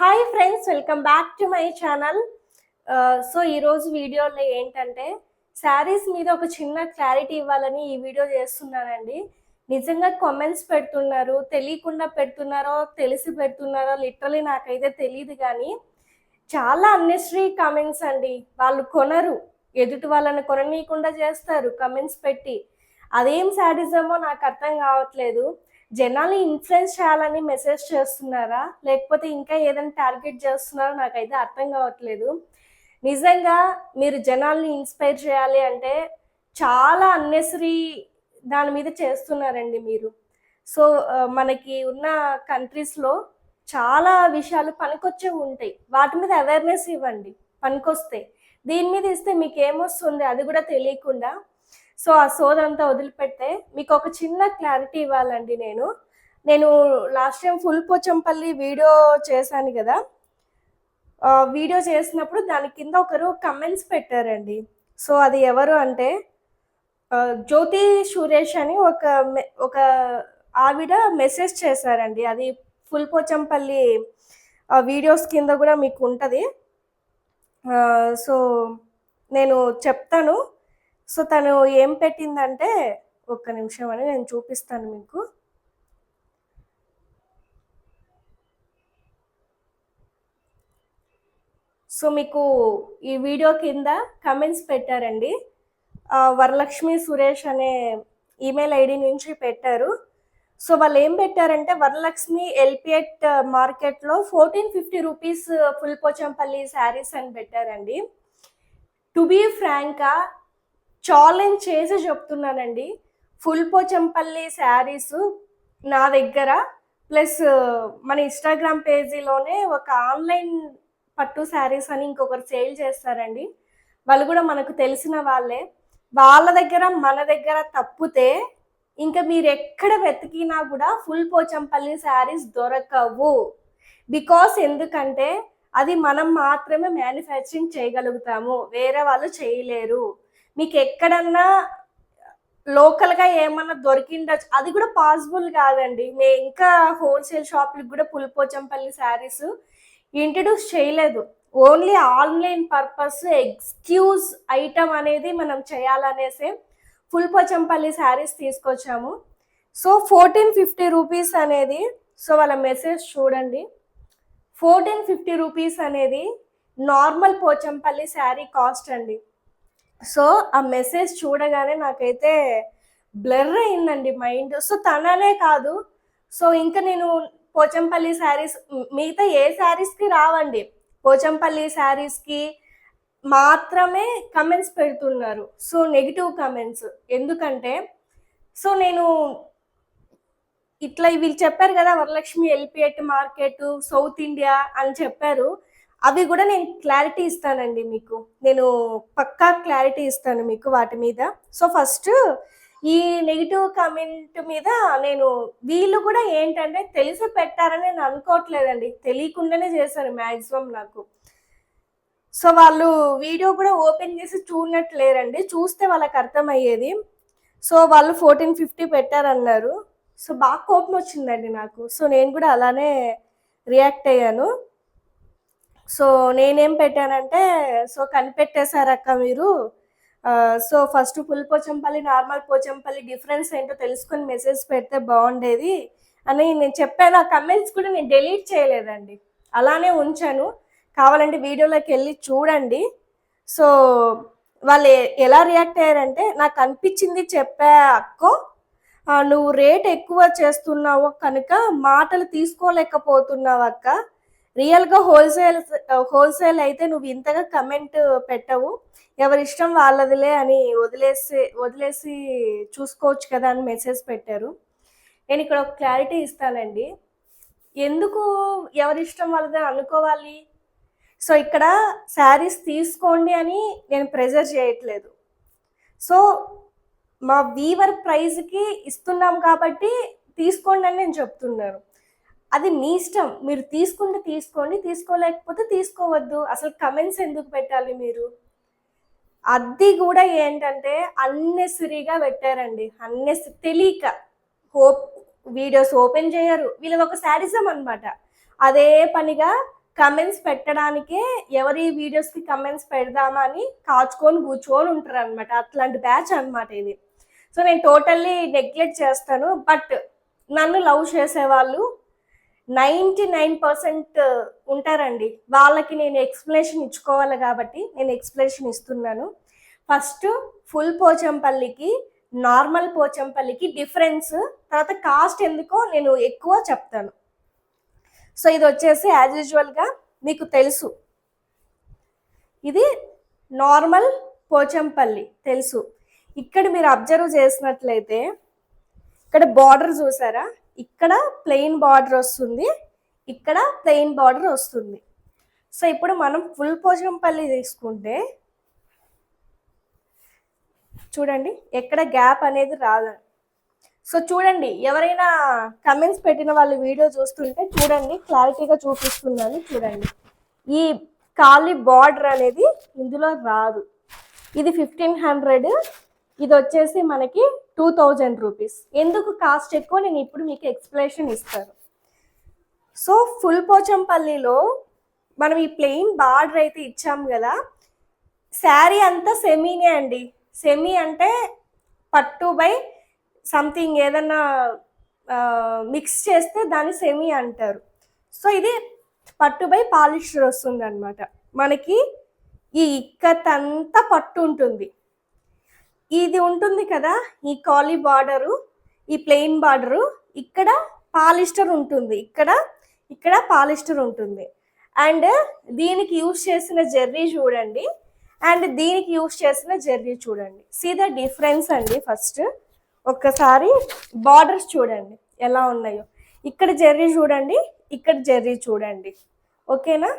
Hi friends welcome back to my channel so ఈరోజు వీడియోలో ఏంటంటే శారీస్ మీద ఒక చిన్న క్లారిటీ ఇవ్వాలని ఈ వీడియో చేస్తున్నానండి. నిజంగా కామెంట్స్ పెడుతున్నారు తెలియకుండా పెడుతున్నారో తెలిసి పెడుతున్నారో లిటరలీ నాకైతే తెలియదు కానీ చాలా అన్నెసరీ కామెంట్స్ అండి. వాళ్ళు కొనరు. ఎదుటి వాళ్ళని కొననీయకుండా చేస్తారు కమెంట్స్ పెట్టి. అదేం శాడిజమో నాకు అర్థం కావట్లేదు. జనాల్ని ఇన్ఫ్లుయెన్స్ చేయాలని మెసేజ్ చేస్తున్నారా? లేకపోతే ఇంకా ఏదైనా టార్గెట్ చేస్తున్నారో నాకైతే అర్థం కావట్లేదు. నిజంగా మీరు జనాల్ని ఇన్స్పైర్ చేయాలి అంటే చాలా అన్నెసరీ దాని మీద చేస్తున్నారండి మీరు. సో మనకి ఉన్న కంట్రీస్లో చాలా విషయాలు పనికొచ్చే ఉంటాయి. వాటి మీద అవేర్నెస్ ఇవ్వండి. పనికొస్తాయి దీని మీద ఇస్తే మీకు ఏమొస్తుంది? అది కూడా తెలియకుండా సో ఆ సోదంతా వదిలిపెడితే మీకు ఒక చిన్న క్లారిటీ ఇవ్వాలండి నేను. నేను last time full Pochampally video చేశాను కదా. వీడియో చేసినప్పుడు దాని కింద ఒకరు కమెంట్స్ పెట్టారండి. సో అది ఎవరు అంటే జ్యోతి సురేష్ అని ఒక మె- ఒక ఆవిడ మెసేజ్ చేశారండి. అది ఫుల్ పోచంపల్లి వీడియోస్ కింద కూడా మీకు ఉంటుంది. సో నేను చెప్తాను. సో తను ఏం పెట్టిందంటే ఒక్క నిమిషం అని నేను చూపిస్తాను మీకు. సో మీకు ఈ వీడియో కింద కమెంట్స్ పెట్టారండి. వరలక్ష్మి సురేష్ అనే ఈమెయిల్ ఐడి నుంచి పెట్టారు. సో వాళ్ళు ఏం పెట్టారంటే వరలక్ష్మి ఎల్పిఎట్ మార్కెట్లో fourteen fifty rupees full Pochampally sarees అని పెట్టారండి. టు బీ ఫ్రాంకా ఛాలెంజ్ చేసి చెప్తున్నానండి. ఫుల్ పోచంపల్లి శారీస్ నా దగ్గర. ప్లస్ మన ఇన్స్టాగ్రామ్ పేజీలోనే ఒక ఆన్లైన్ పట్టు శారీస్ అని ఇంకొకరు సేల్ చేస్తారండి. వాళ్ళు కూడా మనకు తెలిసిన వాళ్ళే. వాళ్ళ దగ్గర మన దగ్గర తప్పితే ఇంకా మీరు ఎక్కడ వెతికినా కూడా ఫుల్ పోచంపల్లి శారీస్ దొరకవు. బికాస్ ఎందుకంటే అది మనం మాత్రమే మ్యానుఫ్యాక్చరింగ్ చేయగలుగుతాము. వేరే వాళ్ళు చేయలేరు. మీకు ఎక్కడన్నా లోకల్గా ఏమన్నా దొరికిండొచ్చు. అది కూడా పాసిబుల్ కాదండి. మే ఇంకా హోల్సేల్ షాప్లకు కూడా పులిపోచంపల్లి శారీస్ ఇంట్రడ్యూస్ చేయలేదు. Only online purpose exclusive item అనేది మనం చేయాలనేసే ఫుల్ పోచంపల్లి శారీస్ తీసుకొచ్చాము. సో ఫోర్టీన్ ఫిఫ్టీ రూపీస్ అనేది సో వాళ్ళ మెసేజ్ చూడండి. ఫోర్టీన్ ఫిఫ్టీ రూపీస్ అనేది నార్మల్ పోచంపల్లి శారీ కాస్ట్ అండి. సో ఆ మెసేజ్ చూడగానే నాకైతే బ్లర్ అయిందండి మైండ్. సో తననే కాదు. సో ఇంకా నేను పోచంపల్లి శారీస్ మిగతా ఏ శారీస్కి రావండి. పోచంపల్లి శారీస్కి మాత్రమే కమెంట్స్ పెడుతున్నారు. So negative comments. ఎందుకంటే సో నేను ఇట్లా వీళ్ళు చెప్పారు కదా వరలక్ష్మి ఎల్పిఎట్ మార్కెట్ సౌత్ ఇండియా అని చెప్పారు. అవి కూడా నేను క్లారిటీ ఇస్తానండి మీకు. నేను పక్కా క్లారిటీ ఇస్తాను మీకు వాటి మీద. సో ఫస్ట్ ఈ నెగిటివ్ కమెంట్ మీద నేను వీళ్ళు కూడా ఏంటంటే తెలిసి పెట్టారని నేను అనుకోవట్లేదండి. తెలియకుండానే చేశారు మ్యాక్సిమం నాకు. సో వాళ్ళు వీడియో కూడా ఓపెన్ చేసి చూడనట్లేరండి. చూస్తే వాళ్ళకి అర్థమయ్యేది. సో వాళ్ళు ఫోర్టీన్ ఫిఫ్టీ పెట్టారన్నారు. సో బాగా కోపం వచ్చిందండి నాకు. సో నేను కూడా అలానే రియాక్ట్ అయ్యాను. సో నేనేం పెట్టానంటే సో కనిపెట్టేశారక్క మీరు. So first full Pochampally normal Pochampally difference ఏంటో తెలుసుకొని మెసేజ్ పెడితే బాగుండేది అని నేను చెప్పాను. ఆ కమెంట్స్ కూడా నేను డెలీట్ చేయలేదండి. అలానే ఉంచాను. కావాలంటే వీడియోలోకి వెళ్ళి చూడండి. సో వాళ్ళు ఎలా రియాక్ట్ అయ్యారంటే నాకు అనిపించింది చెప్పా అక్కో. నువ్వు రేట్ ఎక్కువ చేస్తున్నావు కనుక మాటలు తీసుకోలేకపోతున్నావు అక్క. రియల్గా హోల్సేల్ హోల్సేల్ అయితే నువ్వు ఇంతగా కమెంట్ పెట్టవు. ఎవరి ఇష్టం వాళ్ళదిలే అని వదిలేసి వదిలేసి చూసుకోవచ్చు కదా అని మెసేజ్ పెట్టారు. నేను ఇక్కడ ఒక క్లారిటీ ఇస్తానండి. ఎందుకు ఎవరి ఇష్టం వాళ్ళదని అనుకోవాలి? సో ఇక్కడ శారీస్ తీసుకోండి అని నేను ప్రెజర్ చేయట్లేదు. సో మా వీవర్ ప్రైజ్కి ఇస్తున్నాం కాబట్టి తీసుకోండి అని నేను చెప్తున్నాను. అది మీ ఇష్టం. మీరు తీసుకుంటే తీసుకోండి తీసుకోలేకపోతే తీసుకోవద్దు. అసలు కమెంట్స్ ఎందుకు పెట్టాలి మీరు? అది కూడా ఏంటంటే అన్నెసరీగా పెట్టారండి. అన్నెస్ తెలియక. హోప్ వీడియోస్ ఓపెన్ చేయరు. వీళ్ళది ఒక శాడిజం అనమాట అదే పనిగా కమెంట్స్ పెట్టడానికే ఎవరి వీడియోస్కి కమెంట్స్ పెడదామా అని కాచుకొని కూర్చొని ఉంటారు అనమాట అట్లాంటి బ్యాచ్ అనమాట ఇది. సో నేను టోటల్లీ నెగ్లెక్ట్ చేస్తాను. బట్ నన్ను లవ్ చేసేవాళ్ళు నైంటీ నైన్ పర్సెంట్ ఉంటారండి. వాళ్ళకి నేను ఎక్స్ప్లెనేషన్ ఇచ్చుకోవాలి కాబట్టి నేను ఎక్స్ప్లెనేషన్ ఇస్తున్నాను. ఫస్ట్ ఫుల్ పోచంపల్లికి నార్మల్ పోచంపల్లికి డిఫరెన్స్ తర్వాత కాస్ట్ ఎందుకో నేను ఎక్కువ చెప్తాను. సో ఇది వచ్చేసి యాజ్ యూజువల్గా మీకు తెలుసు. ఇది నార్మల్ పోచంపల్లి తెలుసు. ఇక్కడ మీరు అబ్జర్వ్ చేసినట్లయితే ఇక్కడ బార్డర్ చూసారా? ఇక్కడ ప్లెయిన్ బార్డర్ వస్తుంది. ఇక్కడ ప్లెయిన్ బార్డర్ వస్తుంది. సో ఇప్పుడు మనం ఫుల్ పోచంపల్లి తీసుకుంటే చూడండి ఎక్కడ గ్యాప్ అనేది రాదు. సో చూడండి ఎవరైనా కమెంట్స్ పెట్టిన వాళ్ళు వీడియో చూస్తుంటే చూడండి క్లారిటీగా చూపిస్తున్నాను చూడండి. ఈ ఖాళీ బార్డర్ అనేది ఇందులో రాదు. ఇది ఫిఫ్టీన్ హండ్రెడ్ ఇది వచ్చేసి మనకి టూ థౌజండ్ రూపీస్. ఎందుకు కాస్ట్ ఎక్కువ? నేను ఇప్పుడు మీకు ఎక్స్ప్లెనేషన్ ఇస్తాను. సో ఫుల్ పోచంపల్లిలో మనం ఈ ప్లెయిన్ బార్డర్ అయితే ఇచ్చాం కదా. శారీ అంతా సెమీనే అండి. సెమీ అంటే పట్టు బై సంథింగ్ ఏదన్నా మిక్స్ చేస్తే దాన్ని సెమీ అంటారు. సో ఇది పట్టు బై పాలిస్టర్ వస్తుంది అనమాట మనకి ఈ ఇక్కత్ అంతా పట్టు ఉంటుంది. ఇది ఉంటుంది కదా ఈ కాలీ బార్డరు ఈ ప్లెయిన్ బార్డరు ఇక్కడ పాలిస్టర్ ఉంటుంది ఇక్కడ ఇక్కడ పాలిస్టర్ ఉంటుంది. అండ్ దీనికి యూజ్ చేసిన జెర్రీ చూడండి అండ్ దీనికి యూజ్ చేసిన జెర్రీ చూడండి. సీ ద డిఫరెన్స్ అండి ఫస్ట్ ఒక్కసారి బార్డర్స్ చూడండి ఎలా ఉన్నాయో. ఇక్కడ జెర్రీ చూడండి ఇక్కడ జెర్రీ చూడండి. ఓకేనా?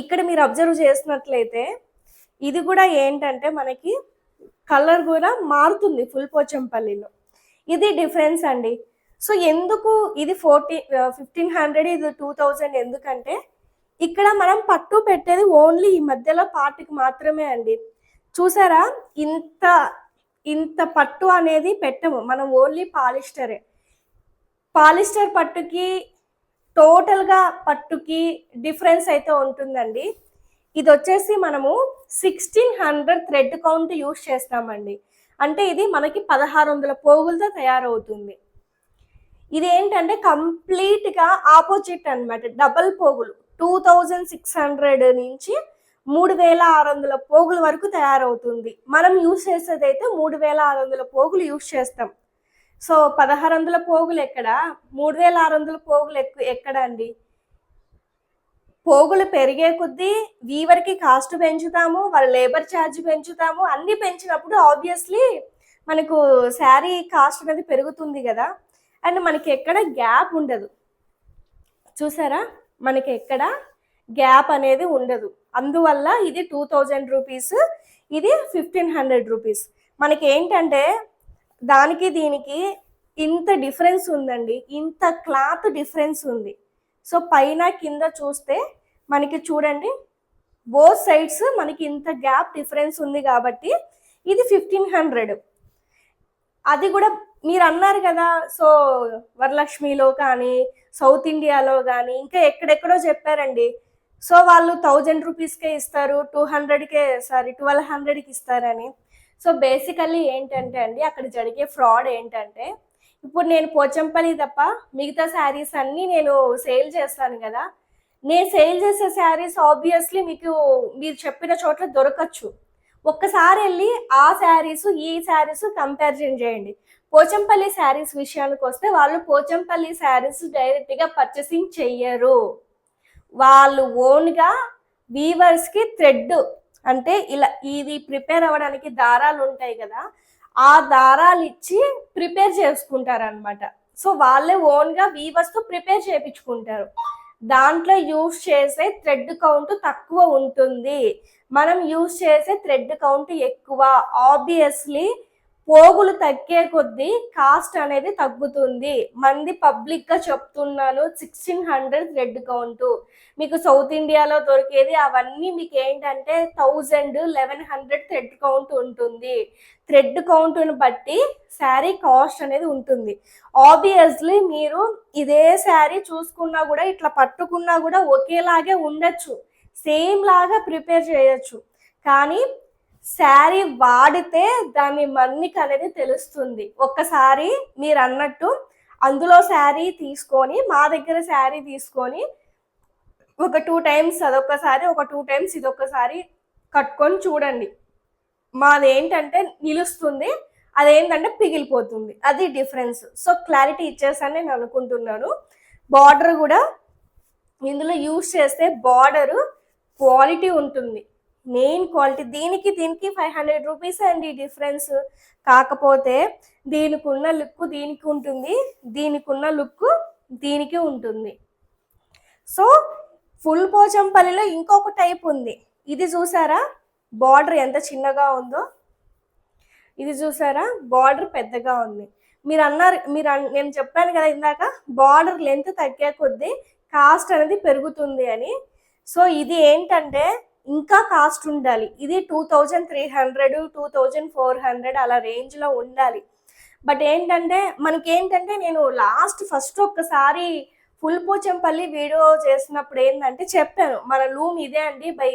ఇక్కడ మీరు అబ్జర్వ్ చేసినట్లయితే ఇది కూడా ఏంటంటే మనకి కలర్ కూడా మారుతుంది ఫుల్ పోచంపల్లిలో. ఇది డిఫరెన్స్ అండి. సో ఎందుకు ఇది ఫోర్టీ ఫిఫ్టీన్ హండ్రెడ్ ఇది టూ థౌజండ్ ఎందుకంటే ఇక్కడ మనం పట్టు పెట్టేది ఓన్లీ ఈ మధ్యలో పార్ట్కి మాత్రమే అండి. చూసారా? ఇంత ఇంత పట్టు అనేది పెట్టము. మనం ఓన్లీ పాలిస్టరే. పాలిస్టర్ పట్టుకి టోటల్గా పట్టుకి డిఫరెన్స్ అయితే ఉంటుందండి. ఇది వచ్చేసి మనము sixteen hundred thread count use చేస్తామండి. అంటే ఇది మనకి పదహారు వందల పోగులతో తయారవుతుంది. ఇది ఏంటంటే కంప్లీట్గా ఆపోజిట్ అనమాట డబల్ పోగులు. టూ థౌజండ్ సిక్స్ హండ్రెడ్ నుంచి మూడు వేల ఆరు వందల పోగుల వరకు తయారవుతుంది. మనం యూస్ చేసేది అయితే మూడు వేల ఆరు వందల పోగులు యూస్ చేస్తాం. సో పదహారు వందల పోగులు ఎక్కడ? మూడు వేల ఆరు వందల పోగులు ఎక్కు ఎక్కడ అండి పోగులు పెరిగే కొద్దీ వీవర్కి కాస్ట్ పెంచుతాము వాళ్ళ లేబర్ ఛార్జ్ పెంచుతాము. అన్నీ పెంచినప్పుడు ఆబ్వియస్లీ మనకు శారీ కాస్ట్ అనేది పెరుగుతుంది కదా. అండ్ మనకి ఎక్కడ గ్యాప్ ఉండదు. చూసారా? మనకి ఎక్కడ గ్యాప్ అనేది ఉండదు. అందువల్ల ఇది టూ థౌజండ్ రూపీస్ ఇది ఫిఫ్టీన్ హండ్రెడ్ రూపీస్ మనకి ఏంటంటే దానికి దీనికి ఇంత డిఫరెన్స్ ఉందండి. ఇంత క్లాత్ డిఫరెన్స్ ఉంది. సో పైన కింద చూస్తే మనకి చూడండి బోత్ సైడ్స్ మనకి ఇంత గ్యాప్ డిఫరెన్స్ ఉంది కాబట్టి ఇది ఫిఫ్టీన్ హండ్రెడ్ అది కూడా మీరు అన్నారు కదా సో వరలక్ష్మిలో కానీ సౌత్ ఇండియాలో కానీ ఇంకా ఎక్కడెక్కడో చెప్పారండి. సో వాళ్ళు థౌజండ్ రూపీస్కే ఇస్తారు టూ హండ్రెడ్కే సారీ ట్వెల్వ్ హండ్రెడ్కి ఇస్తారని. సో బేసికల్లీ ఏంటంటే అండి అక్కడ జరిగే ఫ్రాడ్ ఏంటంటే ఇప్పుడు నేను పోచంపల్లి తప్ప మిగతా శారీస్ అన్నీ నేను సేల్ చేస్తాను కదా. నేను సేల్ చేసే శారీస్ ఆబ్వియస్లీ మీకు మీరు చెప్పిన చోట్ల దొరకచ్చు. ఒక్కసారి వెళ్ళి ఆ శారీస్ ఈ శారీస్ కంపారిజన్ చేయండి. పోచంపల్లి శారీస్ విషయానికి వస్తే వాళ్ళు పోచంపల్లి శారీస్ డైరెక్ట్గా పర్చేసింగ్ చెయ్యరు. వాళ్ళు ఓన్గా వీవర్స్కి థ్రెడ్ అంటే ఇలా ఇది ప్రిపేర్ అవ్వడానికి దారాలు ఉంటాయి కదా. ఆ దారాలు ఇచ్చి ప్రిపేర్ చేసుకుంటారు అనమాట సో వాళ్ళే ఓన్గా వీవర్స్తో ప్రిపేర్ చేయించుకుంటారు దాంట్లో యూస్ చేసే థ్రెడ్ కౌంట్ తక్కువ ఉంటుంది. మనం యూస్ చేసే థ్రెడ్ కౌంట్ ఎక్కువ. ఆబ్వియస్లీ పోగులు తగ్గే కొద్దీ కాస్ట్ అనేది తగ్గుతుంది. మంది పబ్లిక్గా చెప్తున్నాను సిక్స్టీన్ హండ్రెడ్ రెడ్ కౌంట్. మీకు సౌత్ ఇండియాలో దొరికేది అవన్నీ మీకు ఏంటంటే thousand eleven hundred thread count ఉంటుంది. థ్రెడ్ కౌంట్ను బట్టి శారీ కాస్ట్ అనేది ఉంటుంది. ఆబ్వియస్లీ మీరు ఇదే శారీ చూసుకున్నా కూడా ఇట్లా పట్టుకున్నా కూడా ఒకేలాగే ఉండొచ్చు. సేమ్ లాగా ప్రిపేర్ చేయొచ్చు. కానీ శారీ వాడితే దాని మన్నిక అనేది తెలుస్తుంది. ఒక్కసారి మీరు అన్నట్టు అందులో శారీ తీసుకొని మా దగ్గర శారీ తీసుకొని ఒక టూ టైమ్స్ అదొకసారి ఒక టూ టైమ్స్ ఇదొకసారి కట్టుకొని చూడండి. మాది ఏంటంటే నిలుస్తుంది అదేంటంటే పిగిలిపోతుంది. అది డిఫరెన్స్. సో క్లారిటీ ఇచ్చేసని నేను అనుకుంటున్నాను. బార్డర్ కూడా ఇందులో యూస్ చేస్తే బార్డరు క్వాలిటీ ఉంటుంది. మెయిన్ క్వాలిటీ దీనికి దీనికి ఫైవ్ హండ్రెడ్ రూపీస్ అండి డిఫరెన్స్ కాకపోతే దీనికి ఉన్న లుక్ దీనికి ఉంటుంది దీనికి ఉన్న లుక్ దీనికి ఉంటుంది. సో ఫుల్ పోచంపల్లిలో ఇంకొక టైప్ ఉంది. ఇది చూసారా? బార్డర్ ఎంత చిన్నగా ఉందో. ఇది చూసారా? బార్డర్ పెద్దగా ఉంది. మీరు అన్నారు మీరు అన్- నేను చెప్పాను కదా ఇందాక బార్డర్ లెంత్ తగ్గే కొద్దీ కాస్ట్ అనేది పెరుగుతుంది అని. సో ఇది ఏంటంటే ఇంకా కాస్ట్ ఉండాలి. ఇది two thousand three hundred two thousand four hundred అలా రేంజ్లో ఉండాలి. బట్ ఏంటంటే మనకేంటంటే నేను లాస్ట్ ఫస్ట్ ఒక్కసారి ఫుల్ పోచంపల్లి వీడియో చేసినప్పుడు ఏంటంటే చెప్పాను మన లూమ్ ఇదే అండి. బై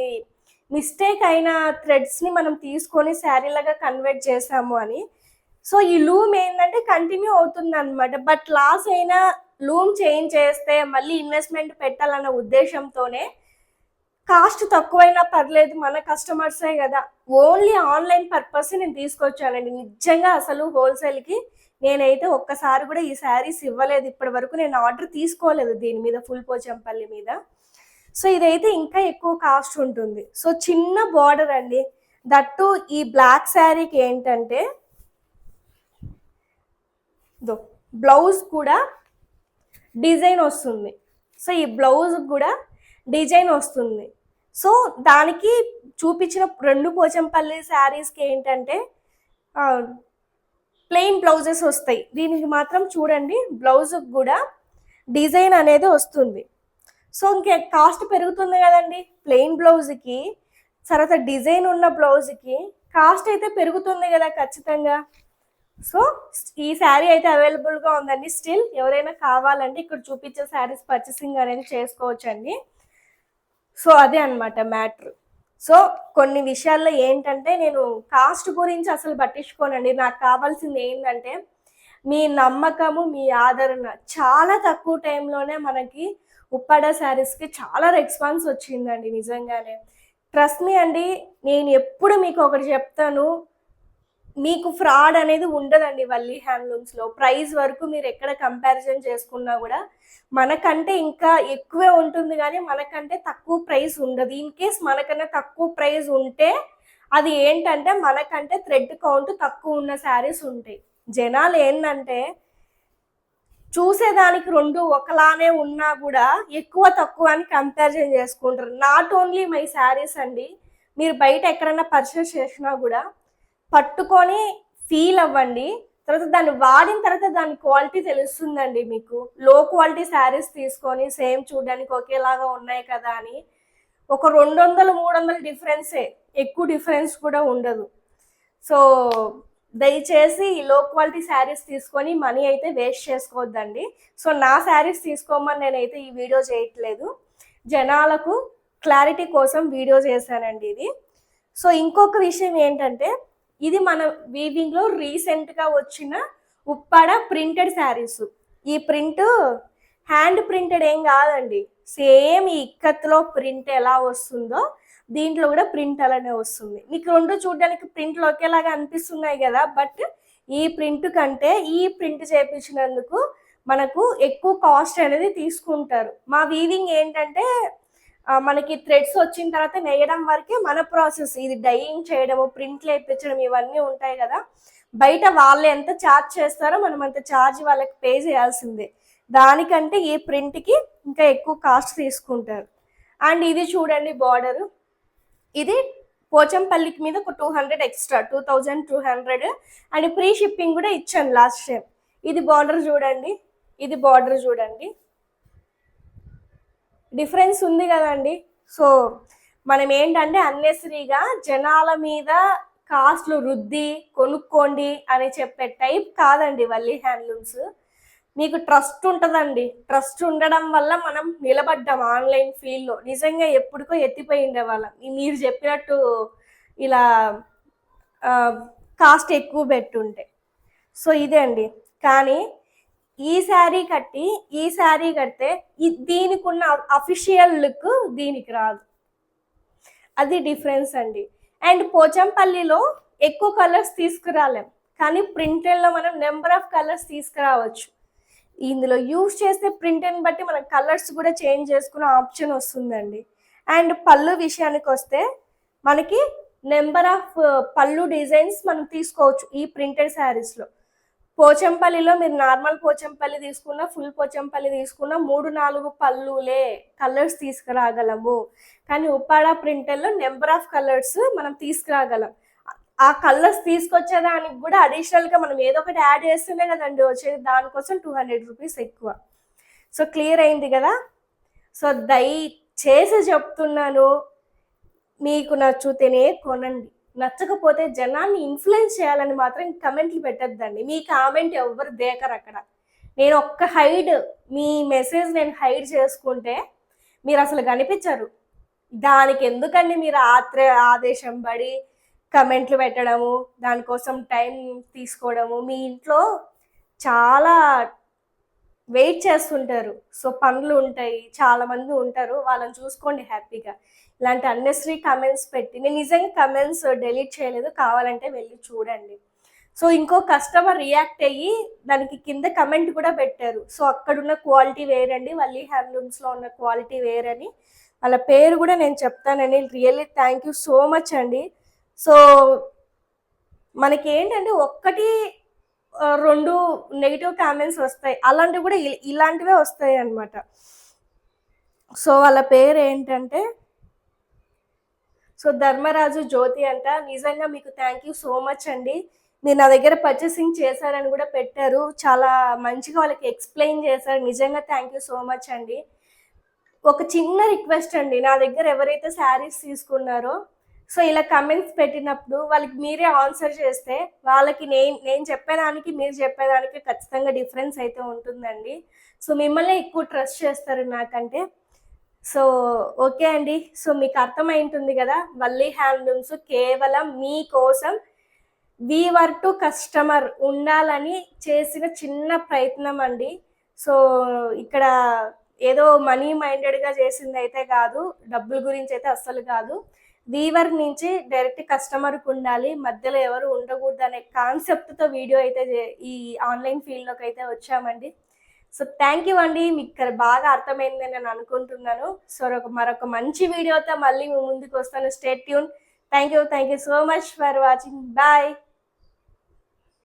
మిస్టేక్ అయిన థ్రెడ్స్ని మనం తీసుకొని శారీ లాగా కన్వర్ట్ చేసాము అని. సో ఈ లూమ్ ఏంటంటే కంటిన్యూ అవుతుంది అనమాట బట్ లాస్ అయినా లూమ్ చేంజ్ చేస్తే మళ్ళీ ఇన్వెస్ట్మెంట్ పెట్టాలన్న ఉద్దేశంతోనే కాస్ట్ తక్కువైనా పర్లేదు మన కస్టమర్సే కదా. ఓన్లీ ఆన్లైన్ పర్పస్ నేను తీసుకొచ్చానండి. నిజంగా అసలు హోల్సేల్కి నేనైతే ఒక్కసారి కూడా ఈ శారీస్ ఇవ్వలేదు. ఇప్పటి వరకు నేను ఆర్డర్ తీసుకోలేదు దీని మీద ఫుల్ పోచంపల్లి మీద. సో ఇదైతే ఇంకా ఎక్కువ కాస్ట్ ఉంటుంది. సో చిన్న బార్డర్ అండి. దట్టు ఈ బ్లాక్ శారీకి ఏంటంటే దో బ్లౌజ్ కూడా డిజైన్ వస్తుంది. సో ఈ బ్లౌజ్ కూడా డిజైన్ వస్తుంది. సో దానికి చూపించిన రెండు పోచంపల్లి శారీస్కి ఏంటంటే ప్లెయిన్ బ్లౌజెస్ వస్తాయి. దీనికి మాత్రం చూడండి బ్లౌజ్కి కూడా డిజైన్ అనేది వస్తుంది. సో ఇంకే కాస్ట్ పెరుగుతుంది కదండి. ప్లెయిన్ బ్లౌజ్కి తర్వాత డిజైన్ ఉన్న బ్లౌజ్కి కాస్ట్ అయితే పెరుగుతుంది కదా ఖచ్చితంగా. సో ఈ శారీ అయితే అవైలబుల్గా ఉందండి. స్టిల్ ఎవరైనా కావాలంటే ఇక్కడ చూపించే శారీస్ పర్చేసింగ్ అనేది చేసుకోవచ్చండి. సో అదే అన్నమాట మ్యాటర్. సో కొన్ని విషయాల్లో ఏంటంటే నేను కాస్ట్ గురించి అసలు పట్టించుకోనండి. నాకు కావాల్సింది ఏంటంటే మీ నమ్మకము మీ ఆదరణ చాలా తక్కువ టైంలోనే మనకి ఉప్పాడ శారీస్కి చాలా రెస్పాన్స్ వచ్చిందండి నిజంగానే. ట్రస్ట్ మీ అండి నేను ఎప్పుడు మీకు ఒకటి చెప్తాను. మీకు ఫ్రాడ్ అనేది ఉండదండి వల్లి హ్యాండ్లూమ్స్లో ప్రైస్ వరకు మీరు ఎక్కడ కంపారిజన్ చేసుకున్నా కూడా మనకంటే ఇంకా ఎక్కువే ఉంటుంది కానీ మనకంటే తక్కువ ప్రైస్ ఉండదు. ఇన్ కేస్ మనకన్నా తక్కువ ప్రైస్ ఉంటే అది ఏంటంటే మనకంటే థ్రెడ్ కౌంట్ తక్కువ ఉన్న శారీస్ ఉంటాయి. జనాలు ఏంటంటే చూసేదానికి రెండు ఒకలానే ఉన్నా కూడా ఎక్కువ తక్కువ అని కంపారిజన్ చేసుకుంటారు. నాట్ ఓన్లీ మై శారీస్ అండి మీరు బయట ఎక్కడైనా పర్చేస్ చేసినా కూడా పట్టుకొని ఫీల్ అవ్వండి. తర్వాత దాన్ని వాడిన తర్వాత దాని క్వాలిటీ తెలుస్తుందండి మీకు. లో క్వాలిటీ శారీస్ తీసుకొని సేమ్ చూడడానికి ఒకేలాగా ఉన్నాయి కదా అని. ఒక రెండు వందలు మూడు వందల డిఫరెన్సే ఎక్కువ డిఫరెన్స్ కూడా ఉండదు. సో దయచేసి ఈ లో క్వాలిటీ శారీస్ తీసుకొని మనీ అయితే వేస్ట్ చేసుకోవద్దండి. సో నా శారీస్ తీసుకోమని నేనైతే ఈ వీడియో చేయట్లేదు. జనాలకు క్లారిటీ కోసం వీడియో చేశానండి ఇది. సో ఇంకొక విషయం ఏంటంటే ఇది మన వీవింగ్లో రీసెంట్గా వచ్చిన ఉప్పాడ ప్రింటెడ్ శారీస్ ఈ ప్రింట్ హ్యాండ్ ప్రింటెడ్ ఏం కాదండి. సేమ్ ఈ ఇక్కత్లో ప్రింట్ ఎలా వస్తుందో దీంట్లో కూడా ప్రింట్ అలానే వస్తుంది. మీకు రెండు చూడడానికి ప్రింట్లు ఒకేలాగా అనిపిస్తున్నాయి కదా బట్ ఈ ప్రింట్ కంటే ఈ ప్రింట్ చేపించినందుకు మనకు ఎక్కువ కాస్ట్ అనేది తీసుకుంటారు. మా వీవింగ్ ఏంటంటే మనకి థ్రెడ్స్ వచ్చిన తర్వాత నేయడం వరకే మన ప్రాసెస్ ఇది డైయింగ్ చేయడము ప్రింట్లు వేయించడం ఇవన్నీ ఉంటాయి కదా. బయట వాళ్ళు ఎంత ఛార్జ్ చేస్తారో మనం అంత ఛార్జ్ వాళ్ళకి పే చేయాల్సిందే. దానికంటే ఈ ప్రింట్కి ఇంకా ఎక్కువ కాస్ట్ తీసుకుంటారు. అండ్ ఇది చూడండి బార్డరు ఇది పోచంపల్లికి మీద ఒక two hundred extra two thousand two hundred and free shipping కూడా ఇచ్చాను లాస్ట్ టైం ఇది బార్డర్ చూడండి. ఇది బార్డర్ చూడండి. డిఫరెన్స్ ఉంది కదండి. సో మనం ఏంటంటే అన్నెసరీగా జనాల మీద కాస్ట్లు రుద్ది కొనుక్కోండి అని చెప్పే టైప్ కాదండి వల్లి హ్యాండ్లూమ్స్. మీకు ట్రస్ట్ ఉంటుందండి. ట్రస్ట్ ఉండడం వల్ల మనం నిలబడ్డాం ఆన్లైన్ ఫీల్డ్లో. నిజంగా ఎప్పటికో ఎత్తిపోయి ఉండేవాళ్ళం. మీరు చెప్పినట్టు ఇలా కాస్ట్ ఎక్కువ పెట్టుంటే. సో ఇదే అండి. కానీ ఈ శారీ కట్టి ఈ శారీ కడితే దీనికి ఉన్న అఫీషియల్ లుక్ దీనికి రాదు. అది డిఫరెన్స్ అండి. అండ్ పోచంపల్లిలో ఎక్కువ కలర్స్ తీసుకురాలేం. కానీ ప్రింటెన్లో మనం నెంబర్ ఆఫ్ కలర్స్ తీసుకురావచ్చు. ఇందులో యూజ్ చేసే ప్రింటెన్ బట్టి మనం కలర్స్ కూడా చేంజ్ చేసుకునే ఆప్షన్ వస్తుందండి. అండ్ పళ్ళు విషయానికి వస్తే మనకి నెంబర్ ఆఫ్ పళ్ళు డిజైన్స్ మనం తీసుకోవచ్చు ఈ ప్రింటెడ్ శారీస్లో పోచంపల్లిలో మీరు నార్మల్ పోచంపల్లి తీసుకున్న ఫుల్ పోచంపల్లి తీసుకున్నా మూడు నాలుగు పళ్ళులే కలర్స్ తీసుకురాగలము. కానీ ఉప్పాడ ప్రింటర్లో నెంబర్ ఆఫ్ కలర్స్ మనం తీసుకురాగలం. ఆ కలర్స్ తీసుకొచ్చేదానికి కూడా అడిషనల్గా మనం ఏదో ఒకటి యాడ్ చేస్తేనే కదండి వచ్చేది. దానికోసం టూ హండ్రెడ్ రూపీస్ ఎక్కువ. సో క్లియర్ అయింది కదా? సో దయచేసి చెప్తున్నాను మీకు నచ్చితేనే కొనండి. నచ్చకపోతే జనాన్ని ఇన్ఫ్లుయెన్స్ చేయాలని మాత్రం కమెంట్లు పెట్టద్దండి. మీ కామెంట్ ఎవరు దేకరు అక్కడ. నేను ఒక్క హైడ్ మీ మెసేజ్ నేను హైడ్ చేసుకుంటే మీరు అసలు కనిపించరు. దానికి ఎందుకండి మీరు ఆత్ర ఆదేశం పడి కమెంట్లు పెట్టడము దానికోసం టైం తీసుకోవడము? మీ ఇంట్లో చాలా వెయిట్ చేస్తుంటారు. సో పనులు ఉంటాయి. చాలా మంది ఉంటారు. వాళ్ళని చూసుకోండి హ్యాపీగా. ఇలాంటి అన్నెసరీ కమెంట్స్ పెట్టి నేను నిజంగా కమెంట్స్ డెలీట్ చేయలేదు. కావాలంటే వెళ్ళి చూడండి. సో ఇంకో కస్టమర్ రియాక్ట్ అయ్యి దానికి కింద కమెంట్ కూడా పెట్టారు. సో అక్కడున్న క్వాలిటీ వేరండి. వల్లి హ్యాండ్లూమ్స్లో ఉన్న క్వాలిటీ వేరని. వాళ్ళ పేరు కూడా నేను చెప్తానని really thank you so much అండి. సో మనకి ఏంటంటే ఒక్కటి రెండు నెగిటివ్ కామెంట్స్ వస్తాయి. అలాంటివి కూడా ఇ- ఇలాంటివే వస్తాయి అన్నమాట. సో వాళ్ళ పేరు ఏంటంటే సో ధర్మరాజు జ్యోతి అంట. నిజంగా మీకు థ్యాంక్ యూ సో మచ్ అండి. మీరు నా దగ్గర పర్చేసింగ్ చేశారని కూడా పెట్టారు. చాలా మంచిగా వాళ్ళకి ఎక్స్ప్లెయిన్ చేశారు. నిజంగా థ్యాంక్ యూ సో మచ్ అండి. ఒక చిన్న రిక్వెస్ట్ అండి. నా దగ్గర ఎవరైతే శారీస్ తీసుకున్నారో సో ఇలా కమెంట్స్ పెట్టినప్పుడు వాళ్ళకి మీరే ఆన్సర్ చేస్తే వాళ్ళకి నేను నేను చెప్పేదానికి మీరు చెప్పేదానికి ఖచ్చితంగా డిఫరెన్స్ అయితే ఉంటుందండి. సో మిమ్మల్ని ఎక్కువ ట్రస్ట్ చేస్తారు నాకంటే. సో ఓకే అండి. సో మీకు అర్థమైంటుంది కదా వల్లి హ్యాండ్లూమ్స్ కేవలం మీకోసం వీవర్ టు కస్టమర్ ఉండాలని చేసిన చిన్న ప్రయత్నం అండి. సో ఇక్కడ ఏదో మనీ మైండెడ్గా చేసింది అయితే కాదు డబ్బుల గురించి అయితే అస్సలు కాదు. వీవర్ నుంచి డైరెక్ట్ కస్టమర్కి ఉండాలి. మధ్యలో ఎవరు ఉండకూడదు అనే కాన్సెప్ట్తో వీడియో అయితే ఈ ఆన్లైన్ ఫీల్డ్లోకి అయితే వచ్చామండి. సో థ్యాంక్ యూ అండి. మీకు ఇక్కడ బాగా అర్థమైందని నేను అనుకుంటున్నాను. సో మరొక మంచి వీడియోతో మళ్ళీ ముందుకు వస్తాను. Stay tuned thank you thank you so much for watching. Bye.